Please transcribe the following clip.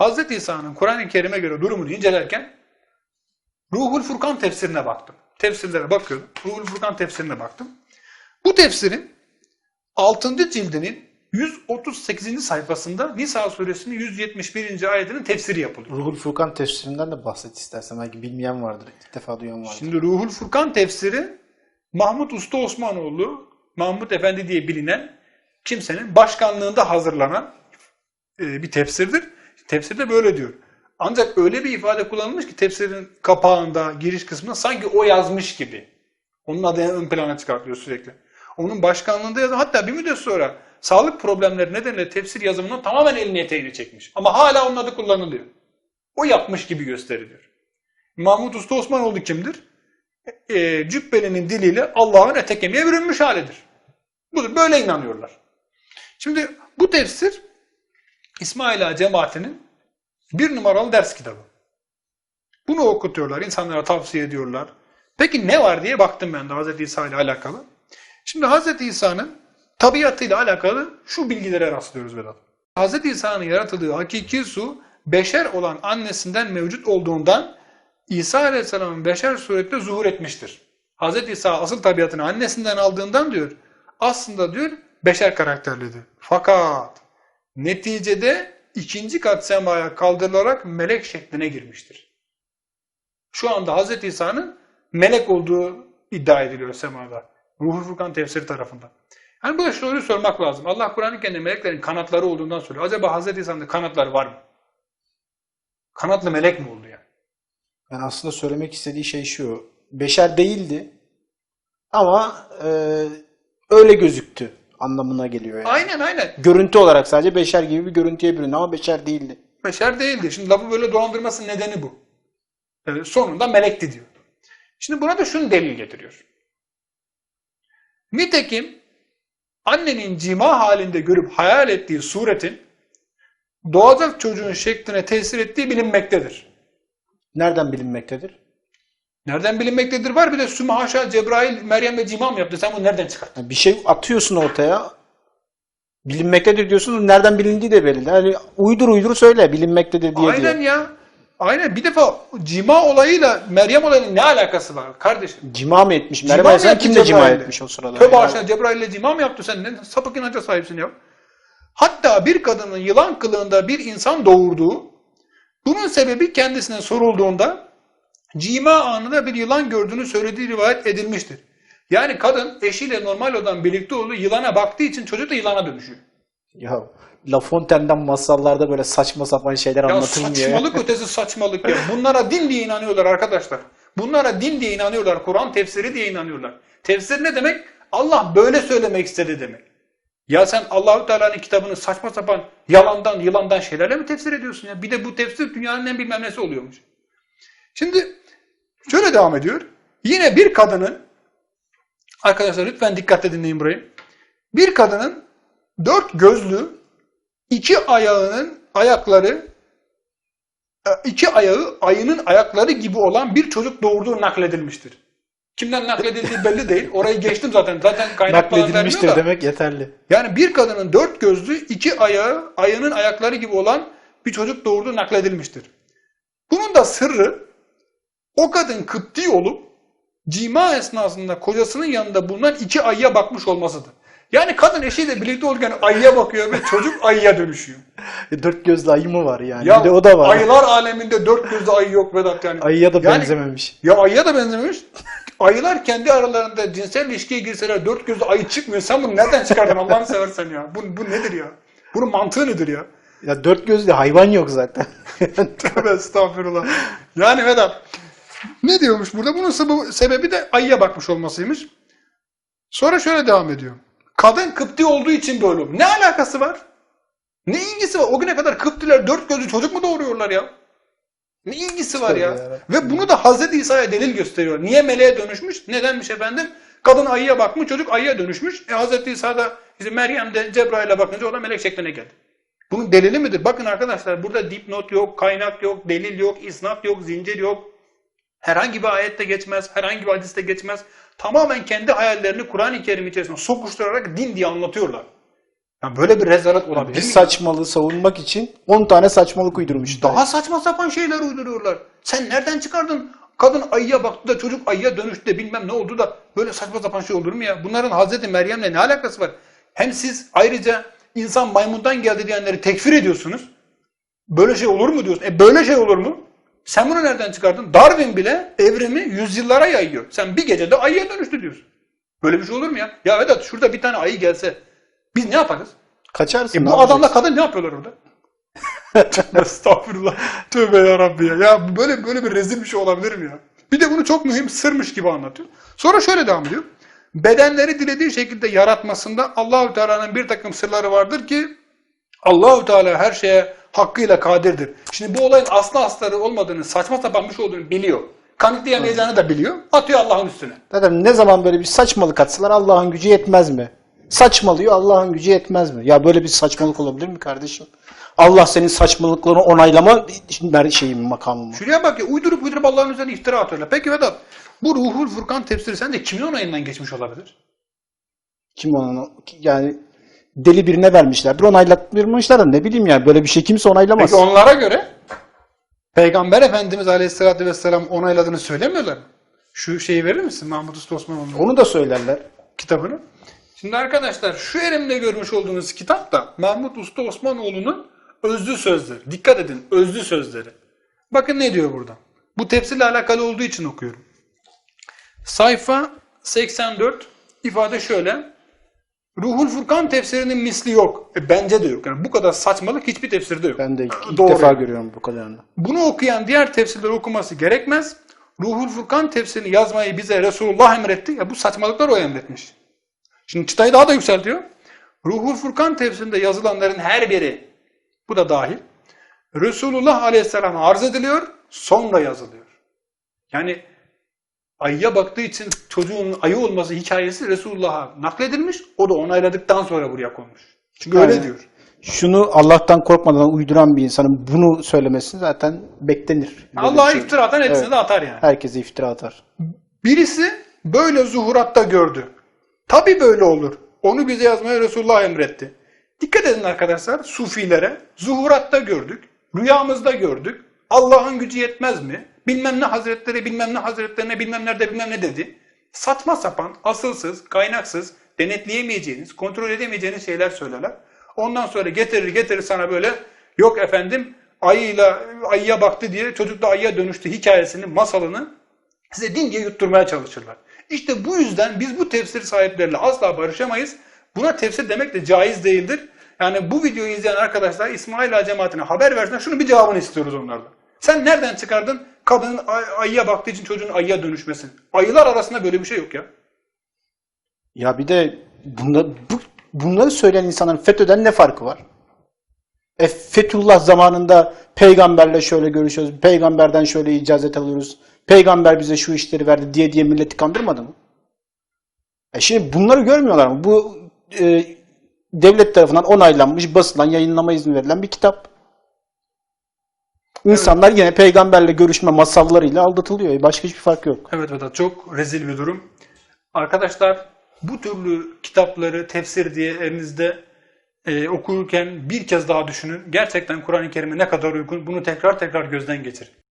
Hz. İsa'nın Kur'an-ı Kerim'e göre durumunu incelerken Ruhul Furkan tefsirine baktım. Tefsirlere bakıyordum. Ruhul Furkan tefsirine baktım. Bu tefsirin 6. cildinin 138. sayfasında Nisa suresinin 171. ayetinin tefsiri yapılıyor. Ruhul Furkan tefsirinden de bahset istersen. Belki bilmeyen vardır. ilk defa duyan vardır. Şimdi Ruhul Furkan tefsiri Mahmut Usta Osmanoğlu, Mahmut Efendi diye bilinen kimsenin başkanlığında hazırlanan e, bir tefsirdir. Tefsirde böyle diyor. Ancak öyle bir ifade kullanılmış ki tefsirin kapağında, giriş kısmında sanki o yazmış gibi. Onun adını ön plana çıkartıyor sürekli. Onun başkanlığında yazan hatta bir müddet sonra sağlık problemleri nedeniyle tefsir yazımından tamamen elini eteğini çekmiş. Ama hala onun adı kullanılıyor. O yapmış gibi gösteriliyor. Mahmut Usta Osmanoğlu kimdir? E, cübbelinin diliyle Allah'ın ete kemiğe bürünmüş halidir. Budur. Böyle inanıyorlar. Şimdi bu tefsir İsmail Ağa cemaatinin bir numaralı ders kitabı. Bunu okutuyorlar, insanlara tavsiye ediyorlar. Peki ne var diye baktım ben de Hz. İsa ile alakalı. Şimdi Hz. İsa'nın tabiatıyla alakalı şu bilgilere rastlıyoruz Vedat. Hz. İsa'nın yaratıldığı hakiki su beşer olan annesinden mevcut olduğundan İsa Aleyhisselam'ın beşer surette zuhur etmiştir. Hz. İsa asıl tabiatını annesinden aldığından diyor, aslında diyor beşer karakterlidir. Fakat neticede ikinci kat semaya kaldırılarak melek şekline girmiştir. Şu anda Hz. İsa'nın melek olduğu iddia ediliyor semada. Ruhul Furkan tefsiri tarafından. Yani bu soruyu sormak lazım. Allah Kur'an-ı meleklerin kanatları olduğundan söylüyor. Acaba Hz. İsa'nın kanatları var mı? Kanatlı melek mi oldu yani? Yani aslında söylemek istediği şey şu. Beşer değildi. Ama e, öyle gözüktü anlamına geliyor yani. Aynen aynen. Görüntü olarak sadece beşer gibi bir görüntüye büründü ama beşer değildi. Beşer değildi. Şimdi lafı böyle dolandırmasının nedeni bu. Yani sonunda melekti diyor. Şimdi buna da şunu delil getiriyor. Nitekim annenin cima halinde görüp hayal ettiği suretin doğacak çocuğun şekline tesir ettiği bilinmektedir. Nereden bilinmektedir? Nereden bilinmektedir var bir de Sümme haşa Cebrail Meryem'le cima mı yaptı? Sen bunu nereden çıkarttın? Bir şey atıyorsun ortaya. Bilinmektedir diyorsun. Nereden bilindiği de belli. Yani uydur uydur söyle bilinmektedir diye Aynen diye. ya. Aynen bir defa cima olayıyla Meryem olayının ne alakası var kardeşim? Cima mı etmiş? Cima Meryem Aleyhisselam yaptı kimle cima etmiş o sırada? Tövbe Yani aşağı Cebrail'le cima mı yaptı sen? Ne sapık inanca sahipsin ya. Hatta bir kadının yılan kılığında bir insan doğurduğu, bunun sebebi kendisine sorulduğunda cima anında bir yılan gördüğünü söylediği rivayet edilmiştir. Yani kadın eşiyle normal olan birlikte olduğu yılana baktığı için çocuk da yılana dönüşüyor. Ya La Fontaine'den masallarda böyle saçma sapan şeyler Ya anlatılmıyor. saçmalık ötesi saçmalık ya. Bunlara din diye inanıyorlar arkadaşlar. Bunlara din diye inanıyorlar. Kur'an tefsiri diye inanıyorlar. Tefsir ne demek? Allah böyle söylemek istedi demek. Ya sen Allahu Teala'nın kitabını saçma sapan yalandan, yılandan şeylerle mi tefsir ediyorsun ya? Bir de bu tefsir dünyanın en bilmem nesi oluyormuş. Şimdi şöyle devam ediyor. Yine bir kadının arkadaşlar lütfen dikkatle dinleyin burayı. Bir kadının dört gözlü iki ayağının ayakları e, iki ayağı ayının ayakları gibi olan bir çocuk doğurduğu nakledilmiştir. Kimden nakledildiği belli değil. Orayı geçtim zaten. Zaten kaynak falan Nakledilmiştir da. demek yeterli. Yani bir kadının dört gözlü iki ayağı ayının ayakları gibi olan bir çocuk doğurduğu nakledilmiştir. Bunun da sırrı o kadın Kıpti olup cima esnasında kocasının yanında bulunan iki ayıya bakmış olmasıdır. Yani kadın eşiyle birlikte olurken ayıya bakıyor ve çocuk ayıya dönüşüyor. E, Dört gözlü ayı mı var yani? Ya bir de o da var. ayılar aleminde dört gözlü ayı yok Vedat yani. Ayıya da Yani- benzememiş. Ya ayıya da benzememiş. Ayılar kendi aralarında cinsel ilişkiye girseler dört gözlü ayı çıkmıyor. Sen bunu nereden çıkardın Allah'ını seversen ya? Bu, bu nedir ya? Bunun mantığı nedir ya? Ya dört gözlü hayvan yok zaten. Tövbe estağfurullah. Yani Vedat ne diyormuş burada? Bunun sebebi, de ayıya bakmış olmasıymış. Sonra şöyle devam ediyor. Kadın Kıpti olduğu için böyle oldu. Ne alakası var? Ne ilgisi var? O güne kadar Kıptiler dört gözlü çocuk mu doğuruyorlar ya? Ne ilgisi var ya? Ve bunu da Hazreti İsa'ya delil gösteriyor. Niye meleğe dönüşmüş? Nedenmiş efendim? Kadın ayıya bakmış, çocuk ayıya dönüşmüş. E Hazreti İsa da işte Meryem de Cebrail'e bakınca o da melek şekline geldi. Bunun delili midir? Bakın arkadaşlar burada dipnot yok, kaynak yok, delil yok, isnat yok, zincir yok. Herhangi bir ayette geçmez, herhangi bir hadiste geçmez. Tamamen kendi hayallerini Kur'an-ı Kerim içerisine sokuşturarak din diye anlatıyorlar. Ya böyle bir rezalet olabilir Bir mi? saçmalığı savunmak için 10 tane saçmalık uydurmuşlar. Daha saçma sapan şeyler uyduruyorlar. Sen nereden çıkardın? Kadın ayıya baktı da çocuk ayıya dönüştü de bilmem ne oldu da böyle saçma sapan şey olur mu ya? Bunların Hazreti Meryem'le ne alakası var? Hem siz ayrıca insan maymundan geldi diyenleri tekfir ediyorsunuz. Böyle şey olur mu diyorsun? E böyle şey olur mu? Sen bunu nereden çıkardın? Darwin bile evrimi yüzyıllara yayıyor. Sen bir gecede ayıya dönüştü diyorsun. Böyle bir şey olur mu ya? Ya Vedat şurada bir tane ayı gelse biz ne yaparız? Kaçarsın. E bu adamla kadın ne yapıyorlar orada? Estağfurullah. Tövbe ya Rabbi ya. Ya böyle böyle bir rezil bir şey olabilir mi ya? Bir de bunu çok mühim sırmış gibi anlatıyor. Sonra şöyle devam ediyor. Bedenleri dilediği şekilde yaratmasında Allahü Teala'nın bir takım sırları vardır ki Allahü Teala her şeye hakkıyla kadirdir. Şimdi bu olayın aslı astarı olmadığını, saçma sapan bir şey olduğunu biliyor. Kanıtlayamayacağını da biliyor. Atıyor Allah'ın üstüne. Zaten ne zaman böyle bir saçmalık atsalar Allah'ın gücü yetmez mi? Saçmalıyor Allah'ın gücü yetmez mi? Ya böyle bir saçmalık olabilir mi kardeşim? Allah senin saçmalıklarını onaylama şimdi şeyim makamı mı? Şuraya bak ya uydurup uydurup Allah'ın üzerine iftira atıyorlar. Peki Vedat bu Ruhul Furkan tefsiri sence kimin onayından geçmiş olabilir? Kim onu yani deli birine vermişlerdir. Onaylatmışlar da ne bileyim yani böyle bir şey kimse onaylamaz. Peki onlara göre Peygamber Efendimiz Aleyhisselatü Vesselam onayladığını söylemiyorlar? Şu şeyi verir misin Mahmut Usta Osmanoğlu'nun Onu da söylerler. kitabını? Şimdi arkadaşlar şu elimde görmüş olduğunuz kitap da Mahmut Usta Osmanoğlu'nun özlü sözleri. Dikkat edin özlü sözleri. Bakın ne diyor burada. Bu tefsirle alakalı olduğu için okuyorum. Sayfa 84 ifade şöyle. Ruhul Furkan tefsirinin misli yok. E, bence de yok. Yani bu kadar saçmalık hiçbir tefsirde yok. Ben de ilk Doğru. defa görüyorum bu kadarını. Bunu okuyan diğer tefsirleri okuması gerekmez. Ruhul Furkan tefsirini yazmayı bize Resulullah emretti. Ya bu saçmalıklar o emretmiş. Şimdi çıtayı daha da yükseltiyor. Ruhul Furkan tefsirinde yazılanların her biri, bu da dahil, Resulullah Aleyhisselam'a arz ediliyor, sonra yazılıyor. Yani ayıya baktığı için çocuğun ayı olması hikayesi Resulullah'a nakledilmiş, o da onayladıktan sonra buraya konmuş. Çünkü öyle Yani- diyor. Şunu Allah'tan korkmadan uyduran bir insanın bunu söylemesi zaten beklenir. Allah'a şey. iftira atan hepsini Evet. de atar yani. Herkese iftira atar. Birisi böyle zuhuratta gördü. Tabi böyle olur. Onu bize yazmaya Resulullah emretti. Dikkat edin arkadaşlar sufilere. Zuhuratta gördük. Rüyamızda gördük. Allah'ın gücü yetmez mi? Bilmem ne hazretleri bilmem ne hazretlerine bilmem nerede bilmem ne dedi. Saçma sapan, asılsız, kaynaksız, denetleyemeyeceğiniz, kontrol edemeyeceğiniz şeyler söylerler. Ondan sonra getirir getirir sana böyle yok efendim ayıyla ayıya baktı diye çocuk da ayıya dönüştü hikayesini, masalını size din diye yutturmaya çalışırlar. İşte bu yüzden biz bu tefsir sahipleriyle asla barışamayız. Buna tefsir demek de caiz değildir. Yani bu videoyu izleyen arkadaşlar İsmail Ağa cemaatine haber versinler. Şunun bir cevabını istiyoruz onlardan. Sen nereden çıkardın kadının ay- ayıya baktığı için çocuğun ayıya dönüşmesini? Ayılar arasında böyle bir şey yok ya. Ya bir de bunda, bu, bunları söyleyen insanların FETÖ'den ne farkı var? E, Fethullah zamanında peygamberle şöyle görüşüyoruz, peygamberden şöyle icazet alıyoruz, peygamber bize şu işleri verdi diye diye milleti kandırmadı mı? E şimdi bunları görmüyorlar mı? Bu e, devlet tarafından onaylanmış, basılan, yayınlama izni verilen bir kitap. İnsanlar yine peygamberle görüşme masallarıyla aldatılıyor. E, Başka hiçbir fark yok. Evet Vedat çok rezil bir durum. Arkadaşlar bu türlü kitapları tefsir diye elinizde e, okurken bir kez daha düşünün. Gerçekten Kur'an-ı Kerim'e ne kadar uygun bunu tekrar tekrar gözden geçirin.